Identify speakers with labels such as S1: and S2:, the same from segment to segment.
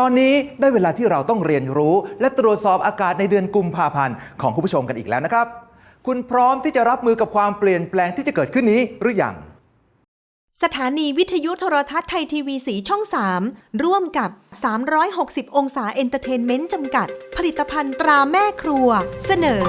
S1: ตอนนี้ได้เวลาที่เราต้องเรียนรู้ และตรวจสอบอากาศในเดือนกุมภาพันธ์ของคุณผู้ชมกันอีกแล้วนะครับ คุณพร้อมที่จะรับมือกับความเปลี่ยนแปลงที่จะเกิดขึ้นนี้หรือยัง
S2: สถานีวิทยุโทรทัศน์ไทยทีวีสีช่อง 3 ร่วมกับ 360 องศาเอนเตอร์เทนเมนต์จำกัด ผลิตภัณฑ์ตราแม่ครัว เสนอ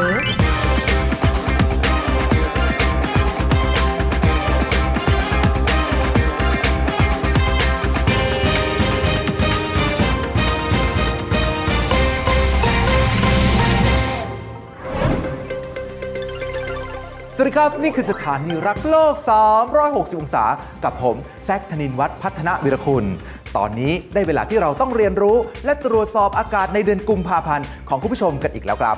S1: สวัสดีครับ นี่คือสถานีรักโลก 360 องศา กับผม แซคธนินวัฒน์พัฒนวิรคุณ ตอนนี้ได้เวลาที่เราต้องเรียนรู้ และตรวจสอบอากาศในเดือนกุมภาพันธ์ของคุณผู้ชมกันอีกแล้วครับ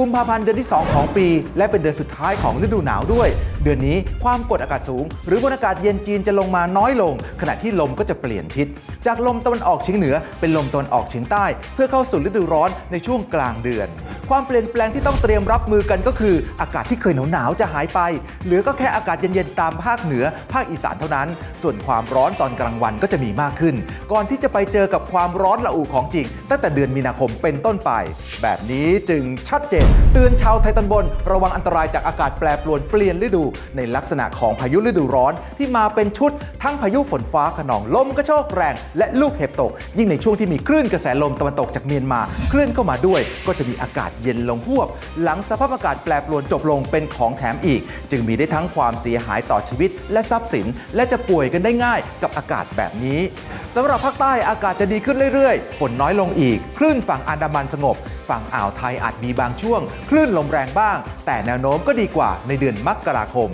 S1: กุมภาพันธ์เดือนที่ 2 ของปี และเป็นเดือนสุดท้ายของฤดูหนาวด้วย เดือนนี้ความกดอากาศสูง หรือมวลอากาศเย็นจีนจะลงมาน้อยลง ขณะที่ลมก็จะเปลี่ยนทิศ จากลมตะวันออกเฉียงเหนือเป็นลมตะวันออกเฉียงใต้ เพื่อเข้าสู่ฤดูร้อนในช่วงกลางเดือน ความเปลี่ยนแปลงที่ต้องเตรียมรับมือกันก็คือ อากาศที่เคยหนาวๆจะหายไป เหลือก็แค่อากาศเย็นๆตามภาคเหนือ ภาคอีสานเท่านั้น ส่วนความร้อนตอนกลางวันก็จะมีมากขึ้น ก่อนที่จะไปเจอกับความร้อนละอุของจริง ตั้งแต่เดือนมีนาคมเป็นต้นไป แบบนี้จึงชัดเจนเตือนชาวไทยตอนบน ระวังอันตรายจากอากาศแปรปรวนเปลี่ยนฤดู ในลักษณะของพายุฤดูร้อนที่มาเป็นชุด ทั้งพายุฝนฟ้าขนองลมกระโชกแรง และลูกเห็บตก ยิ่งในช่วงที่มีคลื่นกระแสลมตะวันตกจากเมียนมาเคลื่อนเข้ามาด้วย ก็จะมีอากาศเย็นลงหวบ หลังสภาพอากาศแปรปรวนจบลงเป็นของแถมอีก จึงมีได้ทั้งความเสียหายต่อชีวิต และทรัพย์สิน และจะป่วยกันได้ง่ายกับอากาศแบบนี้สำหรับภาคใต้อากาศจะดีขึ้นเรื่อยๆ ฝนน้อยลงอีก คลื่นฝั่งอันดามันสงบ ฝั่งอ่าวไทยอาจมีบางช่วง คลื่นลมแรงบ้าง แต่แนวโน้มก็ดีกว่าในเดือนมกราคม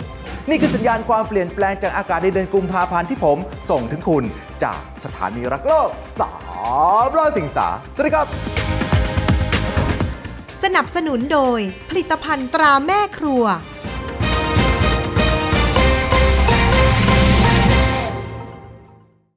S1: นี่คือสัญญาณความเปลี่ยนแปลงจากอากาศในเดือนกุมภาพันธ์ที่ผมส่งถึงคุณจากสถานีรักโลกสามร้อยสิงสาสวัสดีครับ
S2: สนับสนุนโดยผลิตภัณฑ์ตราแม่ครัว